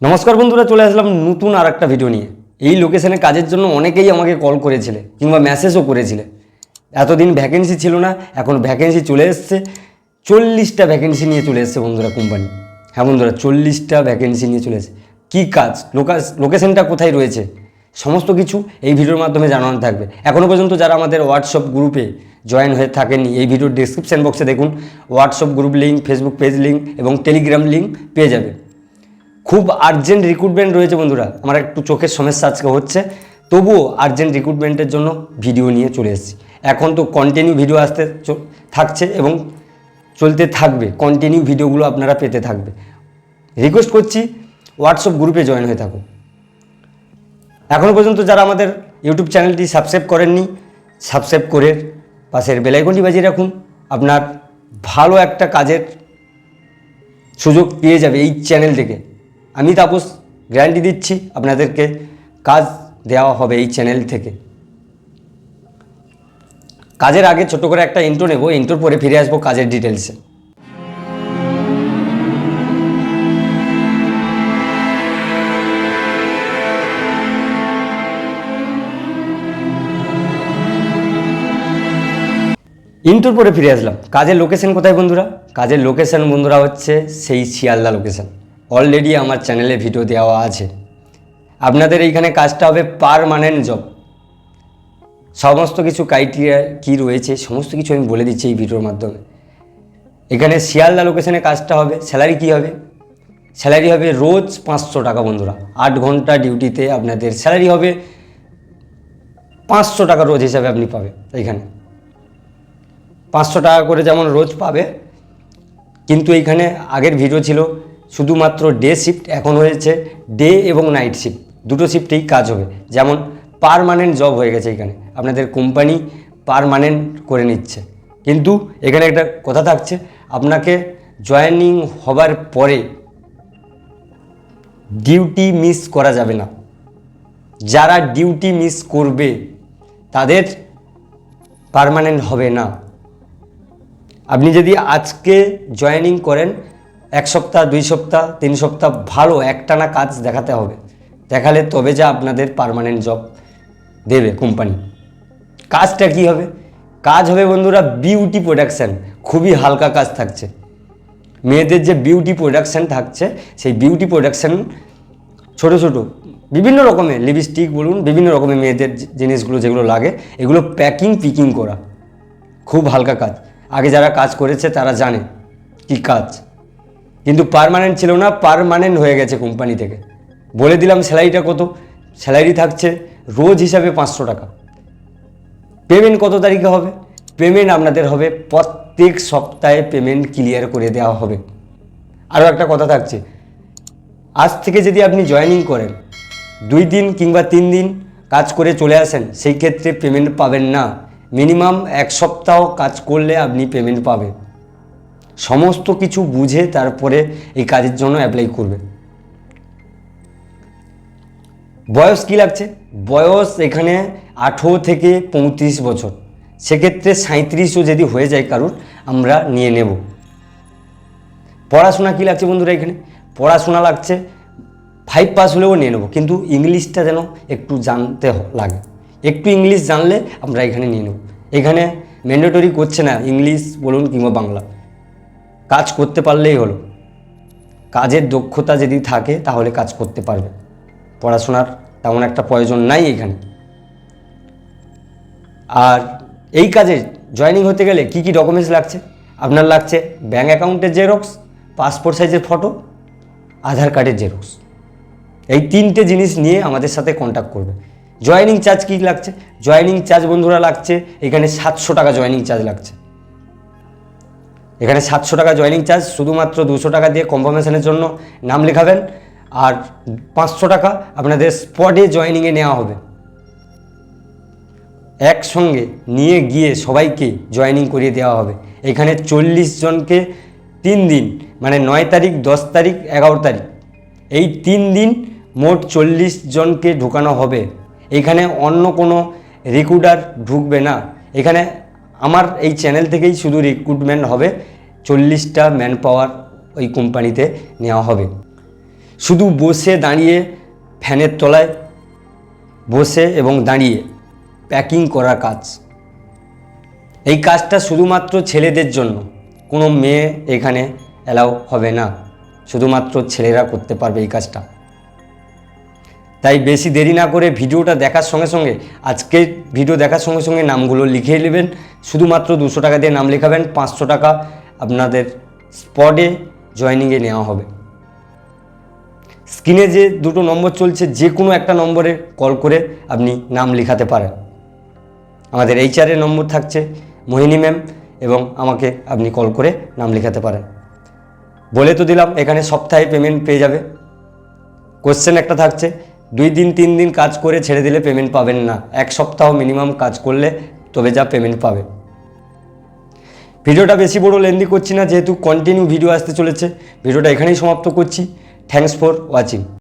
নমস্কার বন্ধুরা, চলে আসলাম নতুন আর একটা ভিডিও নিয়ে। এই লোকেশনে কাজের জন্য অনেকেই আমাকে কল করেছিলে কিংবা মেসেজও করেছিলে। এতদিন ভ্যাকেন্সি ছিল না, এখন ভ্যাকেন্সি চলে এসছে। চল্লিশটা ভ্যাকেন্সি নিয়ে চলে এসছে বন্ধুরা কোম্পানি হ্যাঁ বন্ধুরা, চল্লিশটা ভ্যাকেন্সি নিয়ে চলে এসছে। কী কাজ? লোকাস লোকেশনটা কোথায় রয়েছে? সমস্ত কিছু এই ভিডিওর মাধ্যমে জানানো থাকবে। এখনও পর্যন্ত যারা আমাদের হোয়াটসঅ্যাপ গ্রুপে জয়েন হয়ে থাকেননি, এই ভিডিওর ডিসক্রিপশান বক্সে দেখুন। WhatsApp group link Facebook page link এবং টেলিগ্রাম লিঙ্ক পেয়ে যাবে। খুব আর্জেন্ট রিক্রুটমেন্ট রয়েছে বন্ধুরা। আমার একটু চোখের সমস্যা আজকে হচ্ছে। তবুও আর্জেন্ট রিক্রুটমেন্টের জন্য ভিডিও নিয়ে চলে এসেছি। এখন তো কন্টিনিউ ভিডিও আসতে থাকছে এবং চলতে থাকবে। কন্টিনিউ ভিডিওগুলো আপনারা পেতে থাকবে। রিকোয়েস্ট করছি হোয়াটসঅ্যাপ গ্রুপে জয়েন হয়ে থাকুন। এখনও পর্যন্ত যারা আমাদের ইউটিউব চ্যানেলটি সাবস্ক্রাইব করেননি সাবস্ক্রাইব করে পাশের বেলাইকনটি বাজিয়ে রাখুন। আপনার ভালো একটা কাজের সুযোগ পেয়ে যাবে এই চ্যানেল থেকে। আমি তাপস গ্যারান্টি দিচ্ছি আপনাদেরকে কাজ দেওয়া হবে এই চ্যানেল থেকে। কাজের আগে ছোট করে একটা ইন্ট্রো নেব ইন্ট্রোর পরে ফিরে আসব কাজের ডিটেলসে ইন্টোর পরে ফিরে আসলাম। কাজের লোকেশন কোথায় বন্ধুরা? কাজের লোকেশন বন্ধুরা হচ্ছে সেই শিয়ালদা লোকেশন অলরেডি আমার চ্যানেলে ভিডিও দেওয়া আছে। আপনাদের এইখানে কাজটা হবে পারমানেন্ট জব সমস্ত কিছু ক্রাইটেরিয়া কী রয়েছে, সমস্ত কিছু আমি বলে দিচ্ছি এই ভিডিওর মাধ্যমে। এখানে শিয়ালদা লোকেশনে কাজটা হবে স্যালারি কী হবে? স্যালারি হবে রোজ পাঁচশো টাকা বন্ধুরা। আট ঘণ্টা ডিউটিতে আপনাদের স্যালারি হবে পাঁচশো টাকা রোজ হিসাবে আপনি পাবে এইখানে। পাঁচশো টাকা করে যেমন রোজ পাবে, কিন্তু এইখানে আগের ভিডিও ছিল শুধুমাত্র ডে শিফট এখন হয়েছে ডে এবং নাইট শিফট দুটো শিফটেই কাজ হবে। যেমন পারমানেন্ট জব হয়ে গেছে এখানে, আপনাদের কোম্পানি পারমানেন্ট করে নিচ্ছে। কিন্তু এখানে একটা কথা থাকছে, আপনাকে জয়েনিং হবার পরে ডিউটি মিস করা যাবে না। যারা ডিউটি মিস করবে, তাদের পারমানেন্ট হবে না। আপনি যদি আজকে জয়েনিং করেন এক সপ্তাহ, দুই সপ্তাহ, তিন সপ্তাহ ভালো একটানা কাজ দেখাতে হবে। দেখালে তবে যা আপনাদের পার্মানেন্ট জব দেবে কোম্পানি কাজটা কি হবে? কাজ হবে বন্ধুরা বিউটি প্রোডাকশান খুবই হালকা কাজ থাকছে। মেয়েদের যে বিউটি প্রোডাকশান থাকছে, সেই বিউটি প্রোডাকশান ছোট ছোট, বিভিন্ন রকমের লিপস্টিক বলুন, বিভিন্ন রকমের মেয়েদের জিনিসগুলো যেগুলো লাগে, এগুলো প্যাকিং পিকিং করা। খুব হালকা কাজ। আগে যারা কাজ করেছে তারা জানে কি কাজ। কিন্তু পার্মানেন্ট ছিল না পার্মানেন্ট হয়ে গেছে কোম্পানি থেকে। বলে দিলাম স্যালারিটা কত? স্যালারি থাকছে রোজ হিসাবে পাঁচশো টাকা। পেমেন্ট কত তারিখে হবে? পেমেন্ট আপনাদের হবে প্রত্যেক সপ্তাহে পেমেন্ট ক্লিয়ার করে দেওয়া হবে। আরও একটা কথা থাকছে, আজ থেকে যদি আপনি জয়েনিং করেন, দুই দিন কিংবা তিন দিন কাজ করে চলে আসেন, সেই ক্ষেত্রে পেমেন্ট পাবেন না। মিনিমাম এক সপ্তাহ কাজ করলে আপনি পেমেন্ট পাবেন। সমস্ত কিছু বুঝে তারপরে এই কাজের জন্য অ্যাপ্লাই করবে। বয়স কী লাগছে? বয়স এখানে আঠেরো থেকে পঁয়ত্রিশ বছর। সেক্ষেত্রে সাঁত্রিশও যদি হয়ে যায় কারুর, আমরা নিয়ে নেব। পড়াশোনা কী লাগছে বন্ধুরা এখানে? পড়াশোনা লাগছে ফাইভ পাস হলেও নিয়ে নেব, কিন্তু ইংলিশটা যেন একটু জানতে লাগে। একটু ইংলিশ জানলে আমরা এখানে নিয়ে নেব। এখানে ম্যান্ডেটরি করছে না, ইংলিশ বলুন কিংবা বাংলা। কাজ করতে পারলেই হলো। কাজের দক্ষতা যদি থাকে, তাহলে কাজ করতে পারবে। পড়াশোনার তেমন একটা প্রয়োজন নাই এখানে। আর এই কাজে জয়েনিং হতে গেলে কি কি ডকুমেন্টস লাগছে? আপনার লাগছে ব্যাঙ্ক অ্যাকাউন্টের জেরক্স পাসপোর্ট সাইজের ফটো আধার কার্ডের জেরক্স এই তিনটে জিনিস নিয়ে আমাদের সাথে কন্ট্যাক্ট করবে। জয়েনিং চার্জ কী লাগছে? জয়েনিং চার্জ বন্ধুরা লাগছে, এখানে সাতশো টাকা জয়েনিং চার্জ লাগছে। এখানে সাতশো টাকা জয়েনিং চার্জ, শুধুমাত্র দুশো টাকা দিয়ে কনফার্মেশনের জন্য নাম লেখাবেন। আর পাঁচশো টাকা আপনাদের স্পটে জয়েনিংয়ে নেওয়া হবে। একসঙ্গে নিয়ে গিয়ে সবাইকে জয়েনিং করিয়ে দেওয়া হবে। এখানে চল্লিশ জনকে তিন দিন মানে নয় তারিখ, দশ তারিখ, এগারো তারিখ। এই তিন দিন মোট চল্লিশ জনকে ঢোকানো হবে। এখানে অন্য কোনো রিক্রুটার ঢুকবে না। এখানে আমার এই চ্যানেল থেকেই শুধু রিক্রুটমেন্ট হবে। চল্লিশটা ম্যান পাওয়ার ওই কোম্পানিতে নেওয়া হবে। শুধু বসে দাঁড়িয়ে ফ্যানের তলায় বসে এবং দাঁড়িয়ে প্যাকিং করা কাজ। এই কাজটা শুধুমাত্র ছেলেদের জন্য। কোনো মেয়ে এখানে অ্যালাউ হবে না। শুধুমাত্র ছেলেরা করতে পারবে এই কাজটা। তাই বেশি দেরি না করে ভিডিওটা দেখার সঙ্গে সঙ্গে আজকে ভিডিও দেখার সঙ্গে সঙ্গে নামগুলো লিখে নেবেন। শুধুমাত্র দুশো টাকা দিয়ে নাম লেখাবেন, পাঁচশো টাকা আপনাদের স্পটে জয়নিংয়ে নেওয়া হবে। স্ক্রিনে যে দুটো নম্বর চলছে, যে কোনো একটা নম্বরে কল করে আপনি নাম লেখাতে পারেন। আমাদের এইচআরের নম্বর থাকছে, মোহিনী ম্যাম এবং আমাকে আপনি কল করে নাম লেখাতে পারেন। বলে তো দিলাম, এখানে সপ্তাহে পেমেন্ট পেয়ে যাবে। কোশ্চেন একটা থাকছে দুই দিন, তিন দিন কাজ করে ছেড়ে দিলে পেমেন্ট পাবেন না। এক সপ্তাহ মিনিমাম কাজ করলে তবে যা পেমেন্ট পাবে। ভিডিওটা বেশি বড় লেন্দি করছি না, যেহেতু কন্টিনিউ ভিডিও আসতে চলেছে। ভিডিওটা এখানেই সমাপ্ত করছি। Thanks for watching